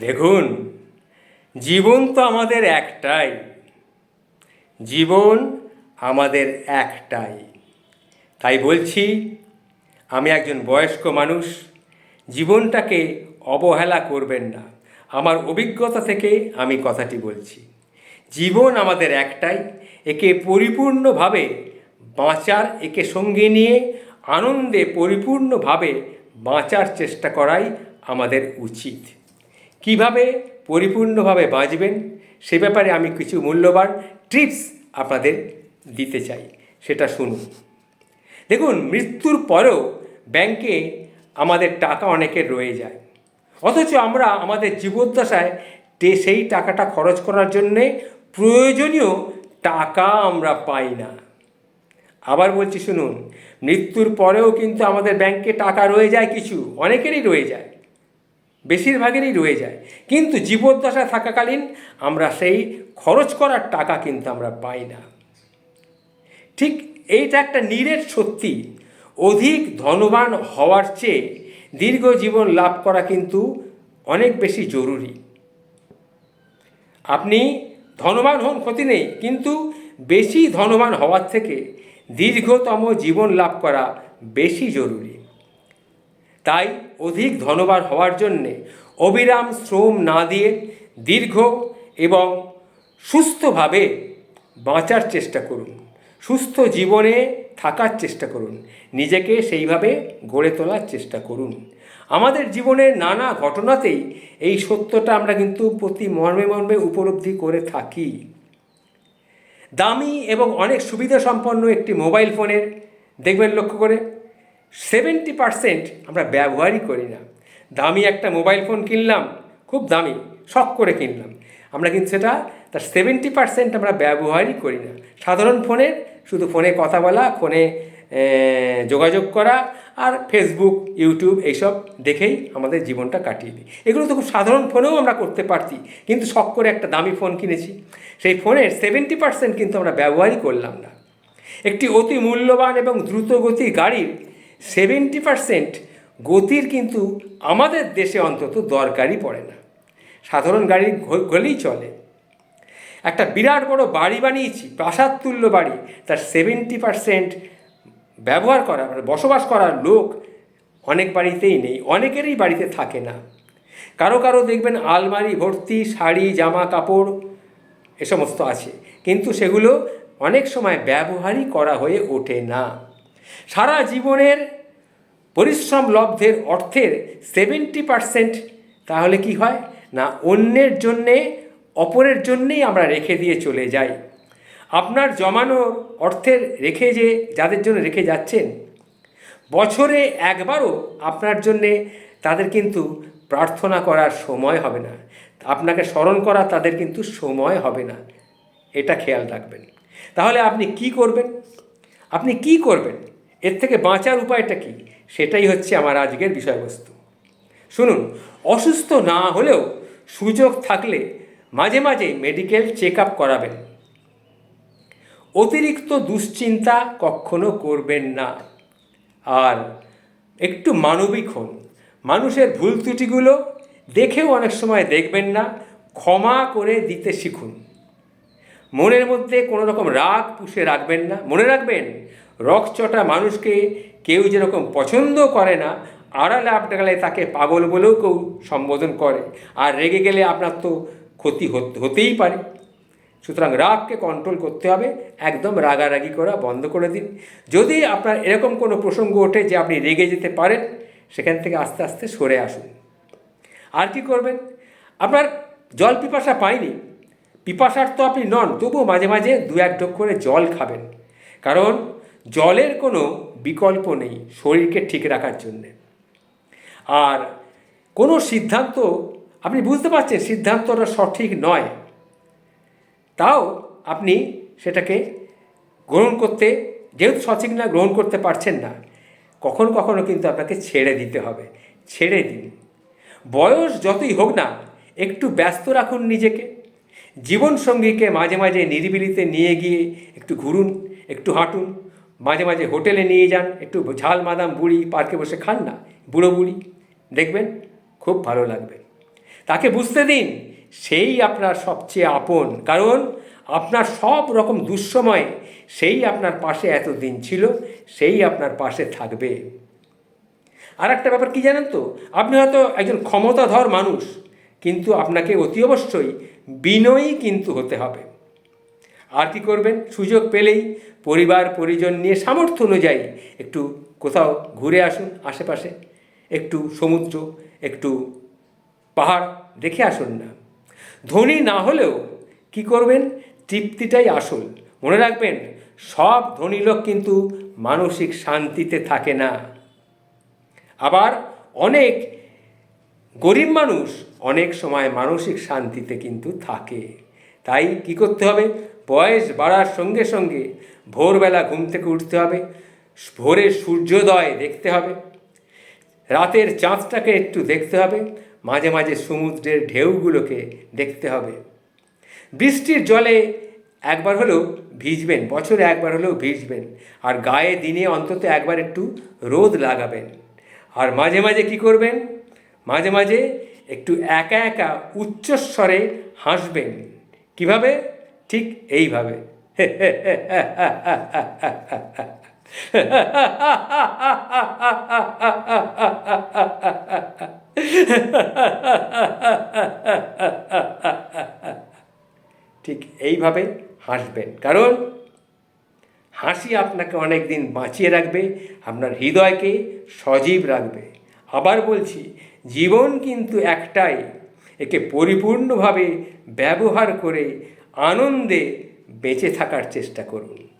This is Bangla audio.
দেখুন, জীবন তো আমাদের একটাই। জীবন আমাদের একটাই। তাই বলছি, আমি একজন বয়স্ক মানুষ, জীবনটাকে অবহেলা করবেন না। আমার অভিজ্ঞতা থেকে আমি কথাটি বলছি। জীবন আমাদের একটাই, একে পরিপূর্ণভাবে বাঁচার, একে সঙ্গে নিয়ে আনন্দে পরিপূর্ণভাবে বাঁচার চেষ্টা করাই আমাদের উচিত। কীভাবে পরিপূর্ণভাবে বাঁচবেন সে ব্যাপারে আমি কিছু মূল্যবান টিপস আপনাদের দিতে চাই। সেটা শুনুন। দেখুন, মৃত্যুর পরেও ব্যাংকে আমাদের টাকা অনেকের রয়ে যায়। অথচ আমরা আমাদের জীবদ্দশায় সেই টাকাটা খরচ করার জন্যে প্রয়োজনীয় টাকা আমরা পাই না। আবার বলছি, শুনুন, মৃত্যুর পরেও কিন্তু আমাদের ব্যাংকে টাকা রয়ে যায় কিছু, অনেকেরই রয়ে যায়। বেশিরভাগেরই রয়ে যায়। কিন্তু জীবদ্দশায় থাকাকালীন আমরা সেই খরচ করার টাকা কিন্তু আমরা পাই না। ঠিক এইটা একটা নিরেট সত্যি অধিক ধনবান হওয়ার চেয়ে দীর্ঘ জীবন লাভ করা কিন্তু অনেক বেশি জরুরি। আপনি ধনবান হন, ক্ষতি নেই, কিন্তু বেশি ধনবান হওয়ার থেকে দীর্ঘতম জীবন লাভ করা বেশি জরুরি। তাই অধিক ধনবান হওয়ার জন্যে অবিরাম শ্রম না দিয়ে দীর্ঘ এবং সুস্থভাবে বাঁচার চেষ্টা করুন। সুস্থ জীবনে থাকার চেষ্টা করুন। নিজেকে সেইভাবে গড়ে তোলার চেষ্টা করুন। আমাদের জীবনের নানা ঘটনাতেই এই সত্যটা আমরা কিন্তু প্রতি মর্মে মর্মে উপলব্ধি করে থাকি। দামি এবং অনেক সুবিধা সম্পন্ন একটি মোবাইল ফোনের, দেখবেন লক্ষ্য করে? সেভেন্টি পারসেন্ট আমরা ব্যবহারই করি না। দামি একটা মোবাইল ফোন কিনলাম, খুব দামি, শখ করে কিনলাম। আমরা কিন্তু সেটা, তার সেভেন্টি পারসেন্ট আমরা ব্যবহারই করি না। সাধারণ ফোনে শুধু ফোনে কথা বলা, ফোনে যোগাযোগ করা আর ফেসবুক, ইউটিউব এইসব দেখেই আমাদের জীবনটা কাটিয়ে দিই। এগুলো তো খুব সাধারণ ফোনেও আমরা করতে পারছি, কিন্তু শখ করে একটা দামি ফোন কিনেছি। সেই ফোনের সেভেন্টি পারসেন্ট কিন্তু আমরা ব্যবহারই করলাম না। একটি অতি মূল্যবান এবং দ্রুত গতির গাড়ির সেভেন্টি পারসেন্ট গতির কিন্তু আমাদের দেশে অন্তত দরকারই পড়ে না। সাধারণ গাড়ি হলেই চলে। একটা বিরাট বড় বাড়ি বানিয়েছি প্রাসাদ তুল্য বাড়ি, তার সেভেন্টি পারসেন্ট ব্যবহার করা মানে বসবাস করার লোক অনেক বাড়িতেই নেই, অনেকেরই বাড়িতে থাকে না। কারও কারও দেখবেন আলমারি, ভর্তি, শাড়ি, জামা, কাপড়, এ সমস্ত আছে। কিন্তু সেগুলো অনেক সময় ব্যবহারই করা হয়ে ওঠে না। সারা জীবনের পরিশ্রম লব্ধের অর্থের সেভেন্টি পারসেন্ট তাহলে কি হয়? না, অন্যের জন্যে, অপরের জন্যেই আমরা রেখে দিয়ে চলে যাই। আপনার জমানো অর্থের রেখে যে, যাদের জন্য রেখে যাচ্ছেন, বছরে একবারও আপনার জন্যে তাদের কিন্তু প্রার্থনা করার সময় হবে না। আপনাকে স্মরণ করা তাদের কিন্তু সময় হবে না। এটা খেয়াল রাখবেন। তাহলে আপনি কি করবেন? আপনি কি করবেন? এর থেকে বাঁচার উপায়টা কি? সেটাই হচ্ছে আমার আজকের বিষয়বস্তু। শুনুন, অসুস্থ না হলেও সুযোগ থাকলে মাঝে মাঝে মেডিকেল চেক আপ করাবেন। অতিরিক্ত দুশ্চিন্তা কখনো করবেন না। আর একটু মানবিক হন। মানুষের ভুল ত্রুটিগুলো দেখেও অনেক সময় দেখবেন না, ক্ষমা করে দিতে শিখুন। মনের মধ্যে কোনো রকম রাগ পুষে রাখবেন না। মনে রাখবেন রকচটা মানুষকে কেউ যেরকম পছন্দ করে না, আড়ালে আপনার গেলে তাকে পাগল বলেও কেউ সম্বোধন করে। আর রেগে গেলে আপনার তো ক্ষতি হতে- হতেই পারে। সুতরাং রাগকে কন্ট্রোল করতে হবে, একদম রাগারাগি করা বন্ধ করে দিন। যদি আপনার এরকম কোনো প্রসঙ্গ ওঠে যে আপনি রেগে যেতে পারেন, সেখান থেকে আস্তে আস্তে সরে আসুন। আর কি করবেন? আপনার জল পিপাসা পায়নি পিপাসার তো আপনি নন, তবুও মাঝে মাঝে দু এক ঢোক করে জল খাবেন। কারণ জলের কোনো বিকল্প নেই শরীরকে ঠিক রাখার জন্যে। আর কোনো সিদ্ধান্ত, আপনি বুঝতে পারছেন সিদ্ধান্তটা সঠিক নয়। তাও আপনি সেটাকে গ্রহণ করতে, যেহেতু সঠিক না, গ্রহণ করতে পারছেন না, কখনো কখনো কিন্তু আপনাকে ছেড়ে দিতে হবে, ছেড়ে দিন। বয়স যতই হোক না, একটু ব্যস্ত রাখুন নিজেকে। জীবনসঙ্গীকে মাঝে মাঝে নিরিবিলিতে নিয়ে গিয়ে একটু ঘুরুন, একটু হাঁটুন। মাঝে মাঝে হোটেলে নিয়ে যান, একটু ঝাল মাদাম বুড়ি, পার্কে বসে খান না, বুড়ো বুড়ি। দেখবেন খুব ভালো লাগবে। তাকে বুঝতে দিন, সেই আপনার সবচেয়ে আপন। কারণ আপনার সব রকম দুঃসময়ে সেই আপনার পাশে এতদিন ছিল, সেই আপনার পাশে থাকবে। আর একটা ব্যাপার কি জানেন তো? আপনি হয়তো একজন ক্ষমতাধর মানুষ, কিন্তু আপনাকে অতি অবশ্যই বিনয়ী কিন্তু হতে হবে। আর কি করবেন? সুযোগ পেলেই পরিবার, পরিজন নিয়ে সামর্থ্য অনুযায়ী একটু কোথাও ঘুরে আসুন আশেপাশে। একটু সমুদ্র, একটু পাহাড় দেখে আসুন না। ধনী না হলেও কি করবেন? তৃপ্তিটাই আসল। মনে রাখবেন, সব ধনী লোক কিন্তু মানসিক শান্তিতে থাকে না। আবার অনেক গরিব মানুষ অনেক সময় মানসিক শান্তিতে কিন্তু থাকে। তাই কি করতে হবে? বয়স বাড়ার সঙ্গে সঙ্গে ভোরবেলা ঘুম থেকে উঠতে হবে ভোরের সূর্যোদয় দেখতে হবে, রাতের চাঁদটাকে একটু দেখতে হবে, মাঝে মাঝে সমুদ্রের ঢেউগুলোকে দেখতে হবে। বৃষ্টির জলে একবার হলেও ভিজবেন, বছরে একবার হলেও ভিজবেন, আর গায়ে দিনে অন্তত একবার একটু রোদ লাগাবেন। আর মাঝে মাঝে কি করবেন? মাঝে মাঝে একটু একা একা উচ্চস্বরে হাসবেন। কীভাবে? ঠিক এইভাবে। ঠিক এইভাবে হাসবেন। কারণ হাসি আপনাকে অনেক দিন বাঁচিয়ে রাখবে, আপনার হৃদয়কে সজীব রাখবে। আবার বলছি, জীবন কিন্তু একটাই, একে পরিপূর্ণভাবে ব্যবহার করে আনন্দে বেঁচে থাকার চেষ্টা করুন।